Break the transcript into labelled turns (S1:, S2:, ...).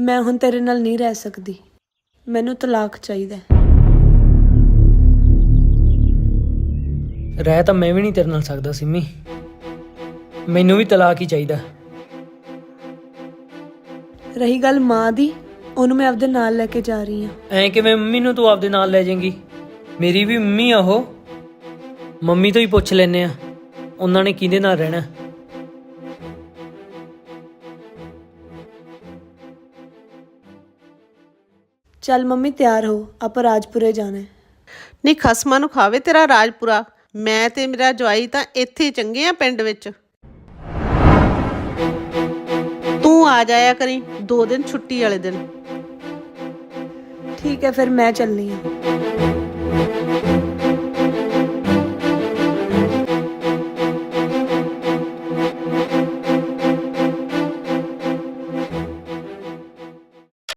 S1: ਮੈਂ ਹੁਣ ਤੇਰੇ ਨਾਲ ਨਹੀਂ ਰਹਿ ਸਕਦੀ। ਮੈਨੂੰ ਤਲਾਕ ਚਾਹੀਦਾ ਹੈ।
S2: ਰਹਿ ਤਾਂ ਮੈਂ ਵੀ ਨਹੀਂ ਤੇਰੇ ਨਾਲ ਸਕਦਾ ਸਿੰਮੀ। ਮੈਨੂੰ ਵੀ ਤਲਾਕ ਹੀ ਚਾਹੀਦਾ।
S1: ਰਹੀ ਗੱਲ ਮਾਂ ਦੀ ਉਹਨੂੰ ਮੈਂ ਆਪਦੇ ਨਾਲ ਲੈ ਕੇ ਜਾ ਰਹੀ ਹਾਂ।
S2: ਐਂ ਕਿਵੇਂ ਮੰਮੀ ਨੂੰ ਤੂੰ ਆਪਦੇ ਨਾਲ ਲੈ ਜਾਏਂਗੀ? ਮੇਰੀ ਵੀ ਮੰਮੀ ਆ ਉਹ। ਮੰਮੀ ਤੋਂ ਹੀ ਪੁੱਛ ਲੈਨੇ ਆ ਉਹਨਾਂ ਨੇ ਕਿਹਦੇ ਨਾਲ ਰਹਿਣਾ।
S1: ਚੱਲ ਮੰਮੀ ਤਿਆਰ ਹੋ ਆਪਾਂ ਰਾਜਪੁਰੇ ਜਾਣਾ ਹੈ।
S3: ਨਹੀਂ ਖਸਮਾਂ ਨੂੰ ਖਾਵੇ ਤੇਰਾ ਰਾਜਪੁਰਾ। ਮੈਂ ਤੇ ਮੇਰਾ ਜਵਾਈ ਤਾਂ ਇੱਥੇ ਹੀ ਚੰਗੇ ਆ ਪਿੰਡ ਵਿੱਚ। ਤੂੰ ਆ ਜਾਇਆ ਕਰੀ ਦੋ ਦਿਨ ਛੁੱਟੀ ਵਾਲੇ ਦਿਨ।
S1: ਠੀਕ ਹੈ ਫਿਰ ਮੈਂ ਚੱਲਨੀ ਹਾਂ।